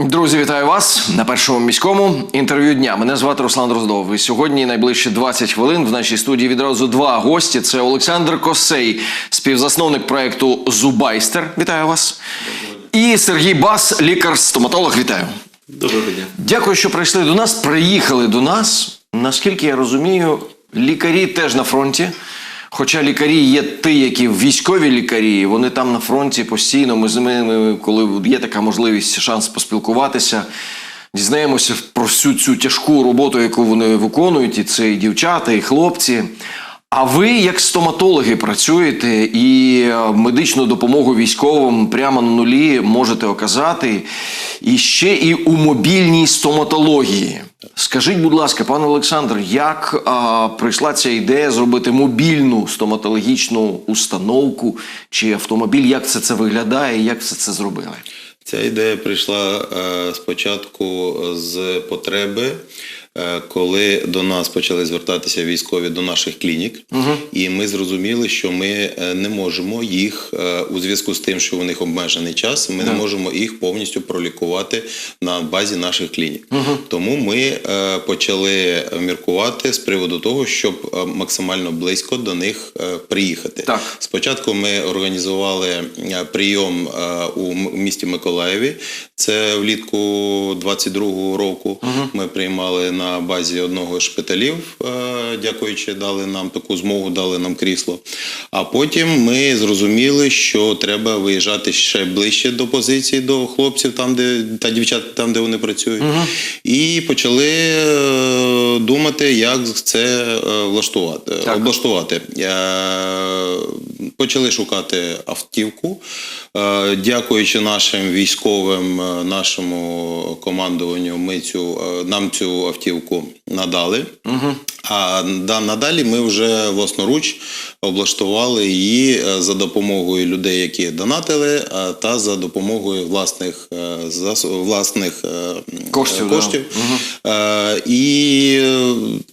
Друзі, вітаю вас на першому міському інтерв'ю дня. Мене звати Руслан Дроздов. І сьогодні найближчі 20 хвилин в нашій студії відразу два гості. Це Олександр Косей, співзасновник проекту Зубайстер. Вітаю вас. І Сергій Бас, лікар-стоматолог. Вітаю. Доброго дня. Дякую, що прийшли до нас. Приїхали до нас. Наскільки я розумію, лікарі теж на фронті. Хоча лікарі є ті, які військові лікарі, вони там на фронті постійно. Ми з ними, коли є така можливість, шанс поспілкуватися, дізнаємося про всю цю тяжку роботу, яку вони виконують, і це і дівчата, і хлопці. А ви, як стоматологи, працюєте і е, медичну допомогу військовим прямо на нулі можете оказати, і ще і у мобільній стоматології. Скажіть, будь ласка, пане Олександр, як а, прийшла ця ідея зробити мобільну стоматологічну установку чи автомобіль? Як це це виглядає? Як все це зробили? Ця ідея прийшла а, спочатку з потреби, е, коли до нас почали звертатися військові до наших клінік, і ми зрозуміли, що ми е, не можемо їх е, у зв'язку з тим, що у них обмежений час, ми не можемо їх повністю пролікувати на базі наших клінік. Тому ми е, почали міркувати з приводу того, щоб е, максимально близько до них е, приїхати. Так. Спочатку ми організували е, прийом е, у місті Миколаєві. Це влітку 22-го року. Ми приймали на базі одного з шпиталів, е, дякуючи, дали нам таку змогу, дали нам крісло. А потім ми зрозуміли, що треба виїжджати ще ближче до позицій, до хлопців, там, де та дівчат, там, де вони працюють. І почали е, думати, як це е, влаштувати. Так. облаштувати. Почали шукати автівку. Дякуючи нашим військовим, нашому командуванню, ми цю, нам цю автівку надали. А да- надалі ми вже власноруч облаштували її е, за допомогою людей, які донатили, е, та за допомогою власних, е, власних м, Коштів, да. коштів. Е, І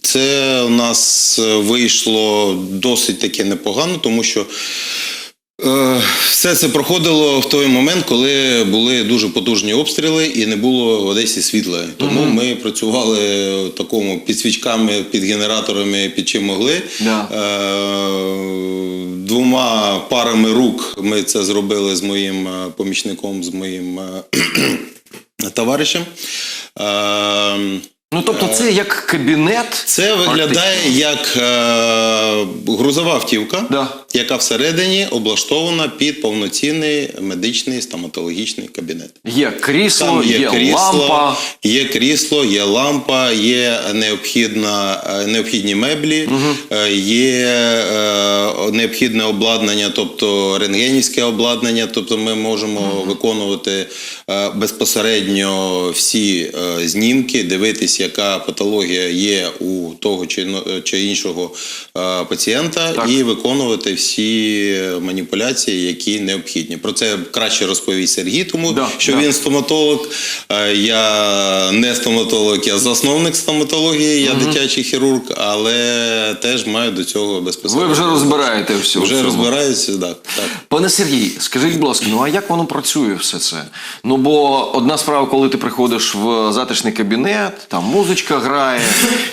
це у нас вийшло досить таки непогано, тому що. Е, Все це проходило в той момент, коли були дуже потужні обстріли і не було в Одесі світла. Тому ми працювали в такому під свічками, під генераторами, під чим могли. Е, Двома парами рук ми це зробили з моїм е, помічником, з моїм товаришем. Ну тобто, це як кабінет. Це виглядає як грузова автівка, Да. Яка всередині облаштована під повноцінний медичний стоматологічний кабінет. Є крісло, Там є, є крісло, лампа. є крісло, є лампа, є необхідна, е, необхідні меблі, е, є е, необхідне обладнання, тобто рентгенівське обладнання. Тобто ми можемо виконувати е, безпосередньо всі е, знімки, дивитись, яка патологія є у того чи, чи іншого е, пацієнта, Так. і виконувати всі маніпуляції, які необхідні. Про це краще розповість Сергій, тому Да, що да. він стоматолог. е, Я не стоматолог, я засновник стоматології, я дитячий хірург, але теж маю до цього безпосередньо. Ви вже розбираєте все. Вже розбираюся, так. так. Пане Сергій, скажіть, будь ласка, ну а як воно працює все це? Ну бо одна справа, коли ти приходиш в затишний кабінет, там музичка грає,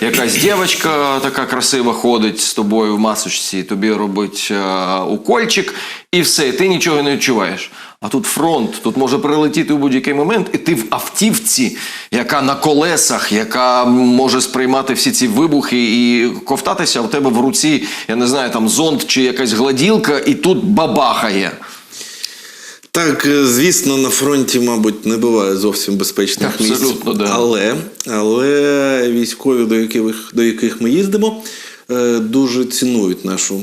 якась дівчинка така красива ходить з тобою в масочці, тобі робить е, укольчик, і все, і ти нічого не відчуваєш. А тут фронт, тут може прилетіти у будь-який момент, і ти в автівці, яка на колесах, яка може сприймати всі ці вибухи і ковтатися, а в тебе в руці, я не знаю, там зонт чи якась гладілка, і тут бабахає. Так, е, звісно, на фронті, мабуть, не буває зовсім безпечних Абсолютно, місць. да. Але, але військові, до яких, до яких ми їздимо, е, дуже цінують нашу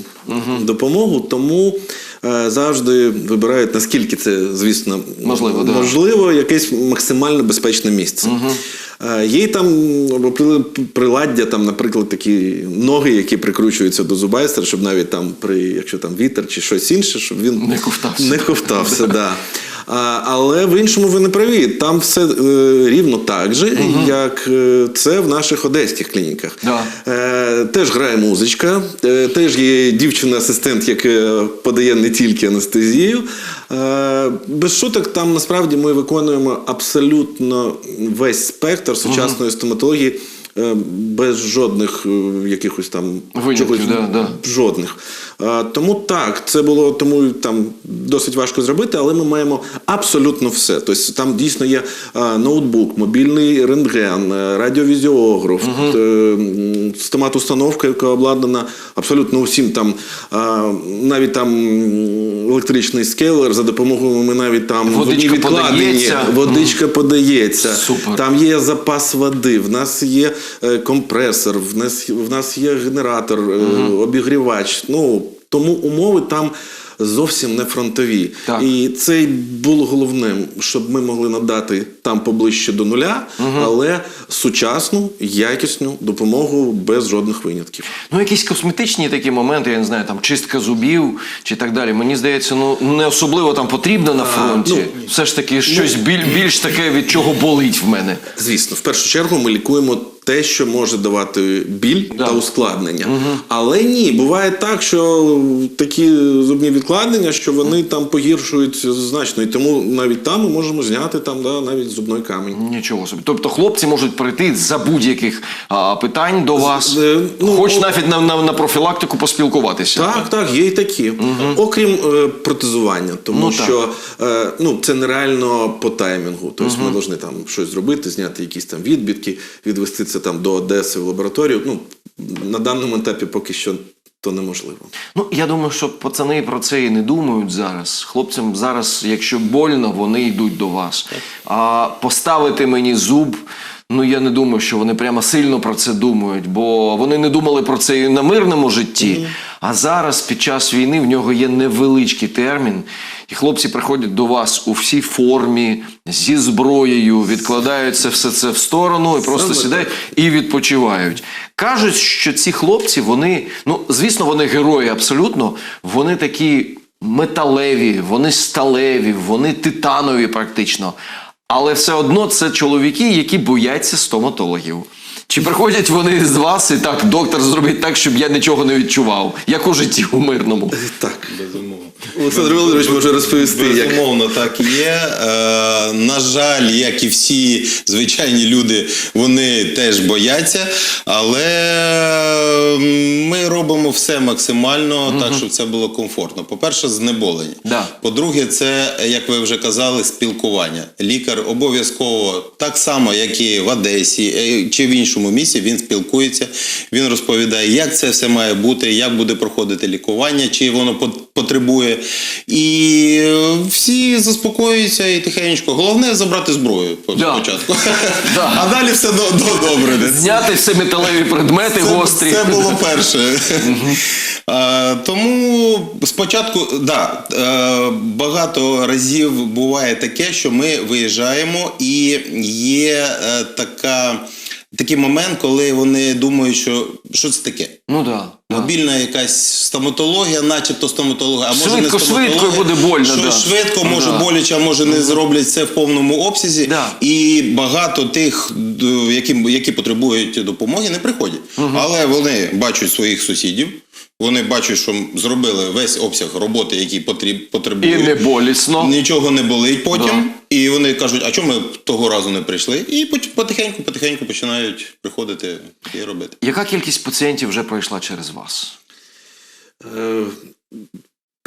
допомогу, тому е, завжди вибирають, наскільки це, звісно, Можливо, да. можливо якесь максимально безпечне місце. Угу. Є там при- приладдя, там, наприклад, такі ноги, які прикручуються до зубайстера, щоб навіть там, при, якщо там вітер чи щось інше, щоб він Не ковтався. Не ковтався, да. А, але в іншому ви не праві. Там все е, рівно так же, як е, це в наших одеських клініках. Да. Е, теж грає музичка, теж є дівчина-асистент, яка подає не тільки анестезію. Без шуток, там насправді ми виконуємо абсолютно весь спектр сучасної стоматології. е, Без жодних якихось там Винятків, да, да. жодних. А, тому так, це було тому там досить важко зробити, але ми маємо абсолютно все. Тобто там дійсно є ноутбук, мобільний рентген, е, радіовізіограф, е, м, стомат-установка, яка обладнана абсолютно усім. Там навіть там електричний скелер, за допомогою ми навіть там в одній Водичка відкладині подається. водичка подається. Супер. Там є запас води, в нас є е, компресор, в нас, в нас є генератор, е, обігрівач. Ну, тому умови там зовсім не фронтові. Так. І це було головним, щоб ми могли надати там поближче до нуля, але сучасну, якісну допомогу без жодних винятків. Ну, якісь косметичні такі моменти, я не знаю, там чистка зубів чи так далі. Мені здається, ну не особливо там потрібно на фронті. ну, Все ж таки, щось біль, більш таке, від чого болить в мене. Звісно, в першу чергу ми лікуємо те, що може давати біль Да. та ускладнення. Але ні, буває так, що такі зубні відкладення, що вони там погіршують значно. І тому навіть там ми можемо зняти там, да, навіть зубний камінь. Нічого собі. Тобто хлопці можуть прийти за будь-яких а, питань до вас, е, ну, хоч о- навіть на, на, на профілактику поспілкуватися. Так, так, є і такі. Окрім е, протезування, тому Ну, що е, ну, це нереально по таймінгу. Тобто ми повинні там щось зробити, зняти якісь там відбитки, відвести це там до Одеси в лабораторію. Ну, на даному етапі поки що то неможливо. Ну, я думаю, що пацани про це і не думають зараз. Хлопцям зараз, якщо больно, вони йдуть до вас. А поставити мені зуб. Ну, я не думаю, що вони прямо сильно про це думають, бо вони не думали про це і на мирному житті. А зараз, під час війни, в нього є невеличкий термін, і хлопці приходять до вас у всій формі, зі зброєю, відкладають це все це в сторону і просто сідають і відпочивають. Кажуть, що ці хлопці, вони, ну звісно, вони герої абсолютно, вони такі металеві, вони сталеві, вони титанові практично. Але все одно це чоловіки, які бояться стоматологів. Чи приходять вони з вас і так, доктор, зробіть так, щоб я нічого не відчував, як у житті у мирному. Так. Безумовно. Олександр Володимирович може розповісти, як. Безумовно, так і є. Е, на жаль, як і всі звичайні люди, вони теж бояться, але ми робимо все максимально так, щоб це було комфортно. По-перше, знеболення. Да. По-друге, це, як ви вже казали, спілкування. Лікар обов'язково так само, як і в Одесі е, чи в іншому місці, він спілкується, він розповідає, як це все має бути, як буде проходити лікування, чи воно потребує. І всі заспокоюються і тихенько. Головне забрати зброю Да. спочатку. Да. А далі все до, до, добре. Зняти все металеві предмети Це, гострі. це було перше. А, тому спочатку, да, е, багато разів буває таке, що ми виїжджаємо, і є е, така, такий момент, коли вони думають, що що це таке. Ну да. да. Мобільна якась стоматологія, начебто стоматологія, а може Швидко, не стоматологія. швидко буде больно, Щось да. швидко, може Да. боляче, а може не зроблять це в повному обсязі. Да. І багато тих, які, які потребують допомоги, не приходять. Але вони бачать своїх сусідів. Вони бачать, що зробили весь обсяг роботи, який потріб, І не болісно. Нічого не болить потім. І вони кажуть, а чому ми того разу не прийшли? І пот- потихеньку, потихеньку починають приходити і робити. Яка кількість пацієнтів вже пройшла через вас? Е,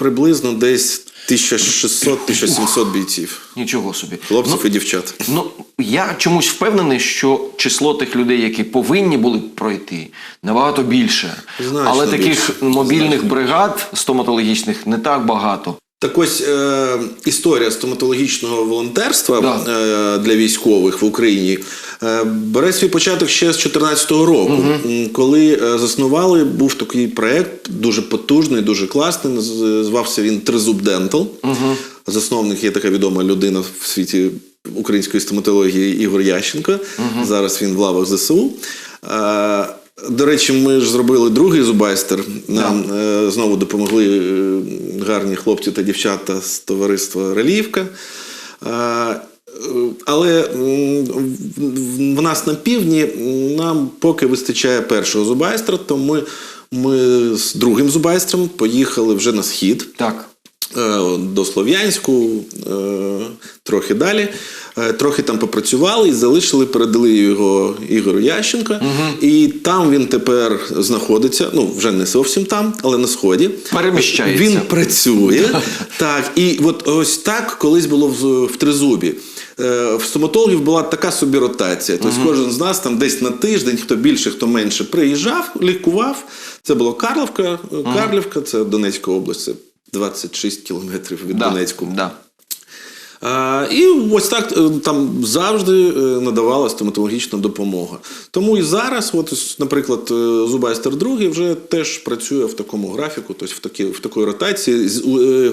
приблизно десь 1600-1700 бійців. Нічого собі. Хлопців і дівчат. Ну, я чомусь впевнений, що число тих людей, які повинні були б пройти, набагато більше. Значно Але таких більше. мобільних бригад стоматологічних не так багато. Так ось е, історія стоматологічного волонтерства Да. е, для військових в Україні е, бере свій початок ще з 2014 року, М, коли е, заснували, був такий проект дуже потужний, дуже класний. Звався він Тризуб Дентал. Засновник є така відома людина в світі української стоматології Ігор Ященко. Зараз він в лавах ЗСУ. Е, до речі, ми ж зробили другий зубайстер. Нам е, знову допомогли е, гарні хлопці та дівчата з товариства Релівка. Е, Але в- нас на півдні нам поки вистачає першого зубайстра, то ми, ми з другим зубайстром поїхали вже на схід. Так. До Слов'янську, трохи далі. Е, Трохи там попрацювали і залишили, передали його Ігорю Ященко. І там він тепер знаходиться. Ну, вже не зовсім там, але на сході. Переміщається. Він працює. так, і от ось так колись було в, в тризубі. Е, В стоматологів була така собі ротація. Тобто кожен з нас там десь на тиждень, хто більше, хто менше, приїжджав, лікував. Це було Карловка, е, Карлівка, це Донецька область, це 26 кілометрів від Да. Донецьку. Да. А, і ось так е, там завжди е, надавала стоматологічна допомога. Тому і зараз, от, наприклад, е, Зубайстер II вже теж працює в такому графіку, тобто в, такі, в такій ротації. Е,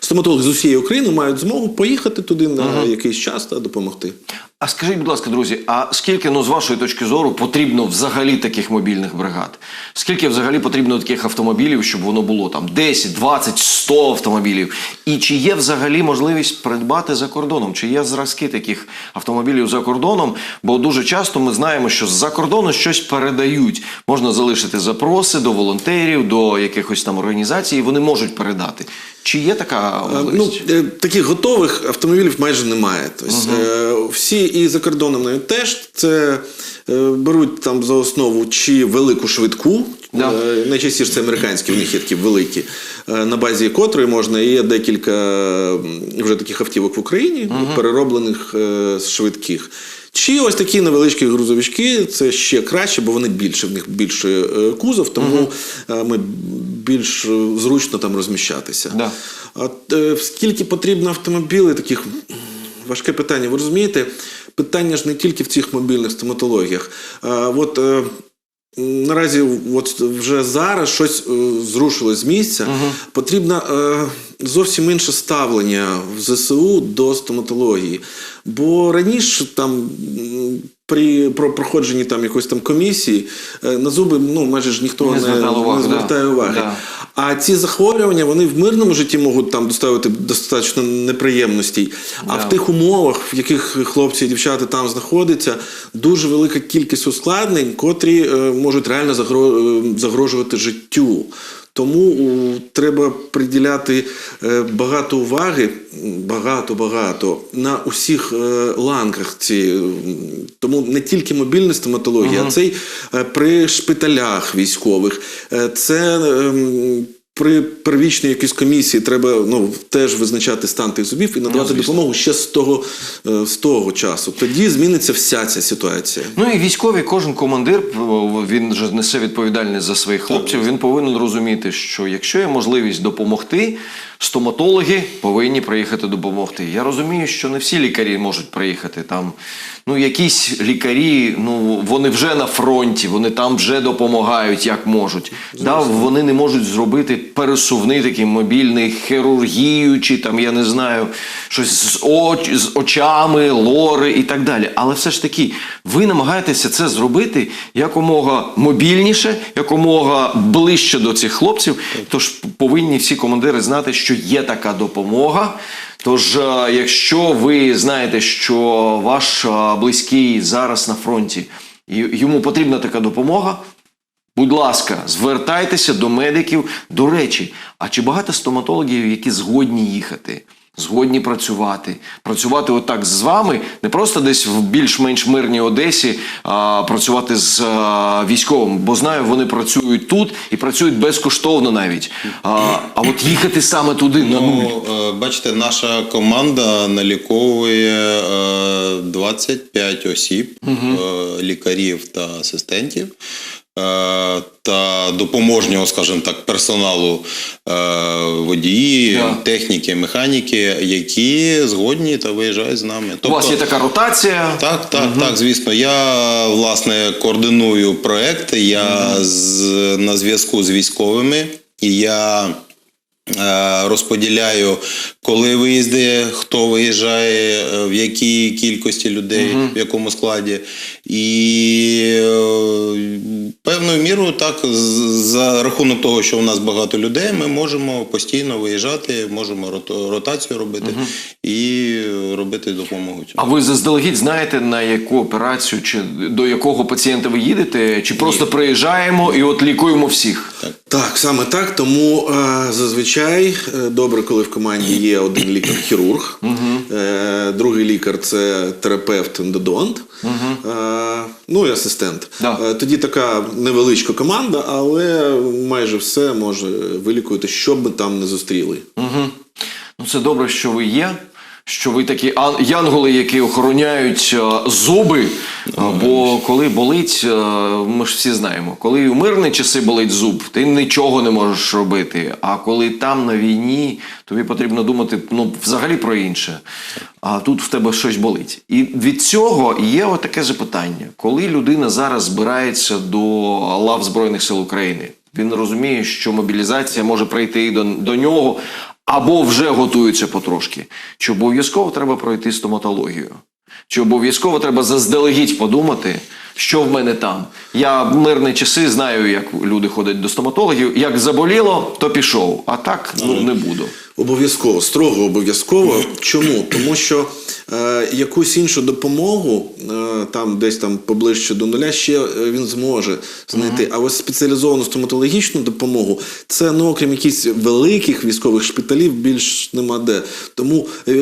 Стоматологи з усієї України мають змогу поїхати туди на якийсь час та допомогти. А скажіть, будь ласка, друзі, а скільки, ну, з вашої точки зору, потрібно взагалі таких мобільних бригад? Скільки взагалі потрібно таких автомобілів, щоб воно було там 10, 20, 100 автомобілів? І чи є взагалі можливість придбати за кордоном? Чи є зразки таких автомобілів за кордоном? Бо дуже часто ми знаємо, що з-за кордону щось передають. Можна залишити запроси до волонтерів, до якихось там організацій, і вони можуть передати. Чи є така Ну, можливість? е, таких готових автомобілів майже немає. Тобто, е, всі і за кордоном навіть теж це е, беруть там за основу чи велику швидку. Да. Е, Найчастіше це американські, в них є такі великі, е, на базі котрої можна. Є декілька вже таких автівок в Україні, перероблених е, з швидких. Чи ось такі невеличкі грузовички, це ще краще, бо вони більше, в них більше кузов, тому е, ми більш зручно там розміщатися. Да. А скільки потрібно автомобілів таких важке питання. Ви розумієте, питання ж не тільки в цих мобільних стоматологіях. А от е, наразі от вже зараз щось е, зрушилось з місця. Потрібно е, зовсім інше ставлення в ЗСУ до стоматології. Бо раніше там. При про проходженні там якоїсь там комісії на зуби ну майже ж ніхто Не не, не звертає да. уваги. Да. А ці захворювання вони в мирному житті можуть там доставити достатньо неприємностей. А Да. в тих умовах, в яких хлопці і дівчата там знаходяться, дуже велика кількість ускладнень, котрі е, можуть реально е, загрожувати життю. Тому треба приділяти е, багато уваги, багато багато на усіх е, ланках цієї. Тому не тільки мобільна стоматологія, а це й е, при шпиталях військових. Це ем, при первічній якійсь комісії треба ну, теж визначати стан тих зубів і надавати звісно. допомогу ще з того, е, з того часу. Тоді зміниться вся ця ситуація. Ну і військовий, кожен командир, він же несе відповідальність за своїх хлопців. Він повинен розуміти, що якщо є можливість допомогти, стоматологи повинні приїхати допомогти. Я розумію, що не всі лікарі можуть приїхати там. Ну, якісь лікарі, ну вони вже на фронті, вони там вже допомагають як можуть. Да, вони не можуть зробити пересувний такий мобільний хірургію, чи там я не знаю, щось з, оч, з очами, лори і так далі. Але все ж таки, ви намагаєтеся це зробити якомога мобільніше, якомога ближче до цих хлопців. Тож повинні всі командири знати, що є така допомога. Тож, е, якщо ви знаєте, що ваш е, близький зараз на фронті, йому потрібна така допомога, Будь ласка, звертайтеся до медиків. До речі, а чи багато стоматологів, які згодні їхати, згодні працювати, працювати отак з вами, не просто десь в більш-менш мирній Одесі, а працювати з а, військовим, бо знаю, вони працюють тут і працюють безкоштовно навіть. А, а от їхати саме туди на нуль. Ну, е, бачите, наша команда наліковує е, 25 осіб, е, лікарів та асистентів. Е, Та допоможнього, скажімо так, персоналу е, водії, Да. техніки, механіки, які згодні та виїжджають з нами. У вас є така ротація. Так, так, так, звісно. Я власне координую проект. Я з, на зв'язку з військовими, і я Е, Розподіляю, коли виїзди, хто виїжджає, в якій кількості людей, в якому складі. І е, певною мірою, так, за рахунок того, що у нас багато людей, ми можемо постійно виїжджати, можемо ротацію робити і робити допомогу. А ви заздалегідь знаєте, на яку операцію чи до якого пацієнта ви їдете? Чи просто приїжджаємо і от лікуємо всіх? Так, саме так. Тому е, зазвичай е, добре, коли в команді є один лікар-хірург, е, другий лікар це терапевт ендодонт, е, ну і асистент. Да. Е, тоді така невеличка команда, але майже все може вилікувати, що б ми там не зустріли. Угу. Ну, це добре, що ви є. Що ви такі ан- янголи, які охороняють е, зуби. Е, бо коли болить, е, ми ж всі знаємо, коли в мирні часи болить зуб, ти нічого не можеш робити. А коли там на війні, тобі потрібно думати ну, взагалі про інше. А тут в тебе щось болить. І від цього є отаке запитання: коли людина зараз збирається до лав Збройних сил України, він розуміє, що мобілізація може прийти і до, до нього, або вже готуються потрошки. Чи обов'язково треба пройти стоматологію? Чи обов'язково треба заздалегідь подумати, що в мене там? Я в мирні часи знаю, як люди ходять до стоматологів. Як заболіло, то пішов. А так ну, не буду. Обов'язково, строго обов'язково. Чому? Тому що е, якусь іншу допомогу, е, там десь там поближче до нуля, ще е, він зможе знайти. А ось спеціалізовану стоматологічну допомогу, це ну, окрім якихось великих військових шпиталів, більш нема де. Тому е,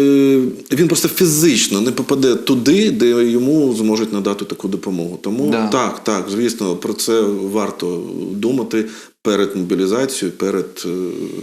він просто фізично не попаде туди, де йому зможуть надати таку допомогу. Тому Да. так, так, звісно, про це варто думати перед мобілізацією, перед е,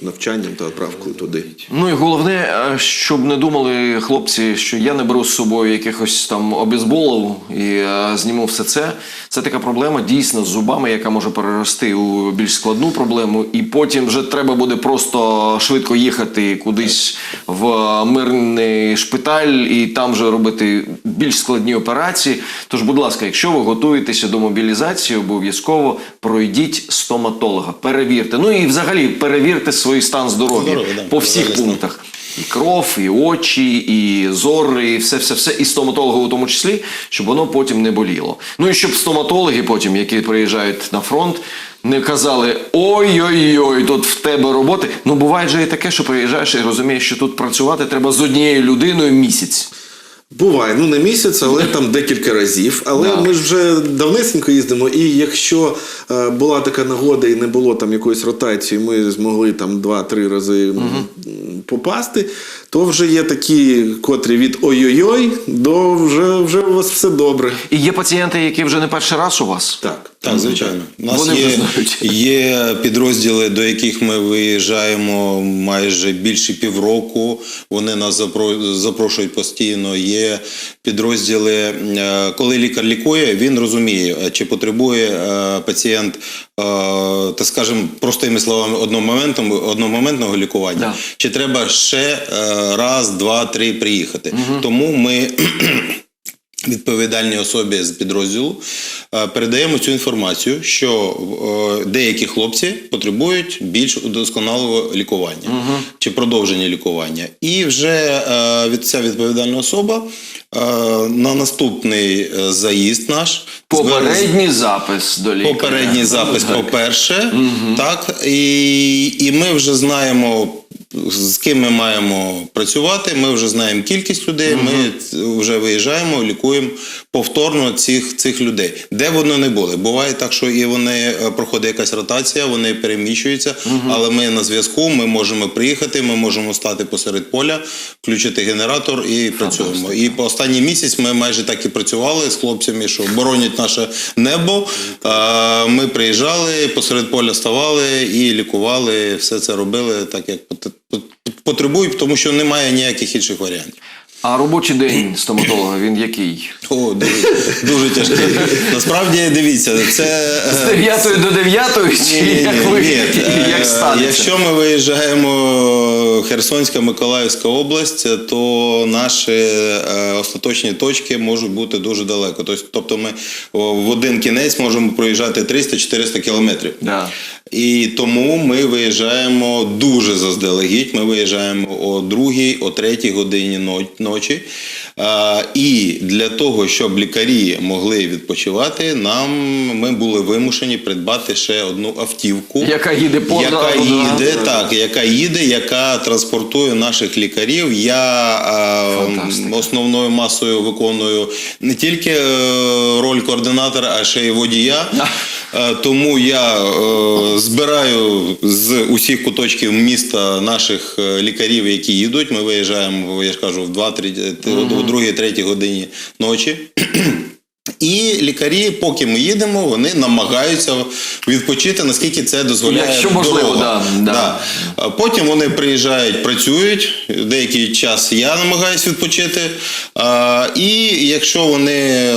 навчанням та відправкою туди. Ну і головне, е, щоб не думали хлопці, що я не беру з собою якихось там обізболів і е, зніму все це. Це така проблема дійсно з зубами, яка може перерости у більш складну проблему, і потім вже треба буде просто швидко їхати кудись в мирний шпиталь і там вже робити більш складні операції. Тож, будь ласка, якщо ви готуєтеся до мобілізації, обов'язково пройдіть стоматолога, перевірте. Ну і взагалі перевірте свій стан здоров'я по всіх пунктах. І кров, і очі, і зор, і все, все, все, і стоматолога у тому числі, щоб воно потім не боліло. Ну і щоб стоматологи потім, які приїжджають на фронт, не казали ой-ой-ой, тут в тебе роботи. Ну буває же і таке, що приїжджаєш і розумієш, що тут працювати треба з однією людиною місяць. Буває, ну не місяць, але там декілька разів. Але Да. ми ж вже давнесенько їздимо, і якщо е, була така нагода і не було там якоїсь ротації, ми змогли там два-три рази м, попасти, то вже є такі, котрі від ой-ой-ой до вже, вже у вас все добре. І є пацієнти, які вже не перший раз у вас. Так. Так, звичайно. У нас Вони вже є, знають. є підрозділи, до яких ми виїжджаємо майже більше півроку. Вони нас запрошують постійно. Є підрозділи, е, коли лікар лікує, він розуміє, е, чи потребує е, пацієнт, так скажемо, простими словами, одномоментного, одномоментного лікування, Да. чи треба ще раз, два, три приїхати. Тому ми. Відповідальній особі з підрозділу е, передаємо цю інформацію, що е, деякі хлопці потребують більш удосконалого лікування чи продовження лікування. І вже е, від ця відповідальна особа на наступний заїзд наш Попередній запис до лікаря. Попередній запис, по-перше, так і, і ми вже знаємо. З ким ми маємо працювати, ми вже знаємо кількість людей. Ми вже виїжджаємо, лікуємо повторно цих, цих людей, де вони не були. Буває так, що і вони е, проходить якась ротація, вони переміщуються, але ми на зв'язку. Ми можемо приїхати, ми можемо стати посеред поля, включити генератор і працюємо. І по останній місяць ми майже так і працювали з хлопцями, що боронять наше небо. Ми приїжджали, посеред поля ставали і лікували. Все це робили так, як потребують, тому що немає ніяких інших варіантів. А робочий день стоматолога він який? О, дуже, дуже тяжкий. Насправді дивіться, це е, З 9 до 9 чи Ні, ні, як ви ні. Е, як станеться? Якщо ми виїжджаємо Херсонська, Миколаївська область, то наші е, остаточні точки можуть бути дуже далеко. Тобто- Тобто ми в один кінець можемо проїжджати 300-400 кілометрів. Да. І тому ми виїжджаємо дуже заздалегідь. Ми виїжджаємо о другій, о третій годині но- ночі. І для того, щоб лікарі могли відпочивати, нам ми були вимушені придбати ще одну автівку, Яка їде по яка їде, так, яка їде, яка транспортує наших лікарів. Я основною масою виконую не тільки е, роль координатора, а ще й водія. Е, Тому я е, збираю з усіх куточків міста наших е, лікарів, які їдуть. Ми виїжджаємо, я ж кажу, в 2-3, годині ночі. І лікарі, поки ми їдемо, вони намагаються відпочити, наскільки це дозволяє. Якщо можливо, да, да. Да. Потім вони приїжджають, працюють. Деякий час я намагаюся відпочити. І якщо вони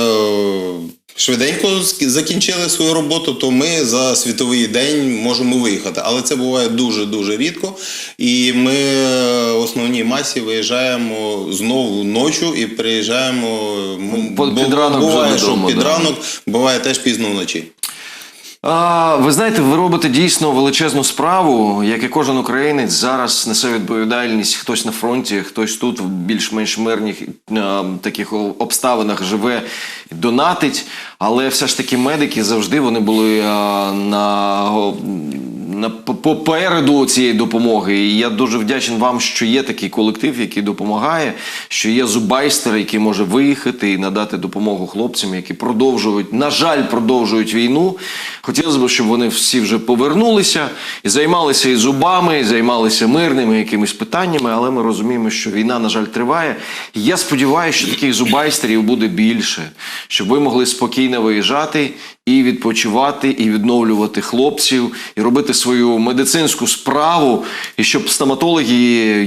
швиденько закінчили свою роботу, то ми за світовий день можемо виїхати. Але це буває дуже-дуже рідко. І ми е, в основній масі виїжджаємо знову ночі і приїжджаємо. під ранок вже буває, додому, що під да. ранок, буває теж пізно вночі. Ви знаєте, ви робите дійсно величезну справу, як і кожен українець зараз несе відповідальність. Хтось на фронті, хтось тут в більш-менш мирних таких обставинах живе, донатить. Але все ж таки медики завжди вони були на, попереду цієї допомоги. І я дуже вдячний вам, що є такий колектив, який допомагає, що є зубайстер, який може виїхати і надати допомогу хлопцям, які продовжують, на жаль, продовжують війну. Хотілося б, щоб вони всі вже повернулися і займалися і зубами, і займалися мирними якимись питаннями, але ми розуміємо, що війна, на жаль, триває. І я сподіваюся, що таких зубайстерів буде більше, щоб ви могли спокійно виїжджати і відпочивати, і відновлювати хлопців, і робити свою медицинську справу, і щоб стоматологи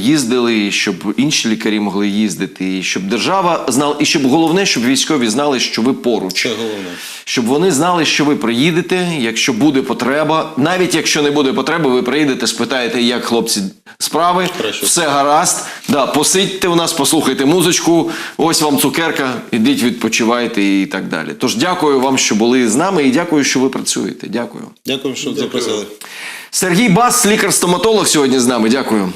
їздили, і щоб інші лікарі могли їздити, і щоб держава знала, і щоб головне, щоб військові знали, що ви поруч Це головне. щоб вони знали, що ви приїдете, якщо буде потреба. Навіть якщо не буде потреби, ви приїдете, спитаєте, як хлопці справи, Краще. все гаразд. Да, посидьте у нас, послухайте музичку, ось вам цукерка, ідіть відпочивайте і так далі. Тож дякую вам, що були з нами, і дякую, що ви працюєте. Дякую. Дякую, що запросили. Сергій Бас, лікар-стоматолог, сьогодні з нами. Дякую.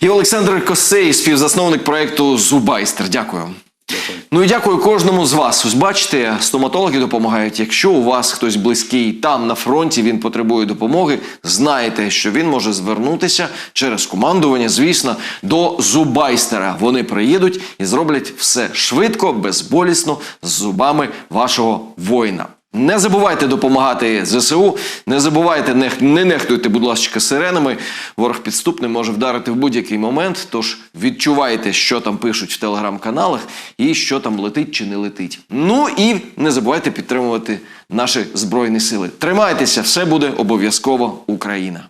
І Олександр Косей, співзасновник проєкту Зубайстер. Дякую. Дякую. Ну і дякую кожному з вас. Ось бачите, стоматологи допомагають. Якщо у вас хтось близький там на фронті, він потребує допомоги, знайте, що він може звернутися через командування, звісно, до зубайстера. Вони приїдуть і зроблять все швидко, безболісно з зубами вашого воїна. Не забувайте допомагати ЗСУ, не забувайте, не, не нехтуйте, будь ласка, сиренами. Ворог підступний може вдарити в будь-який момент. Тож відчувайте, що там пишуть в телеграм-каналах і що там летить чи не летить. Ну і не забувайте підтримувати наші збройні сили. Тримайтеся, все буде обов'язково Україна.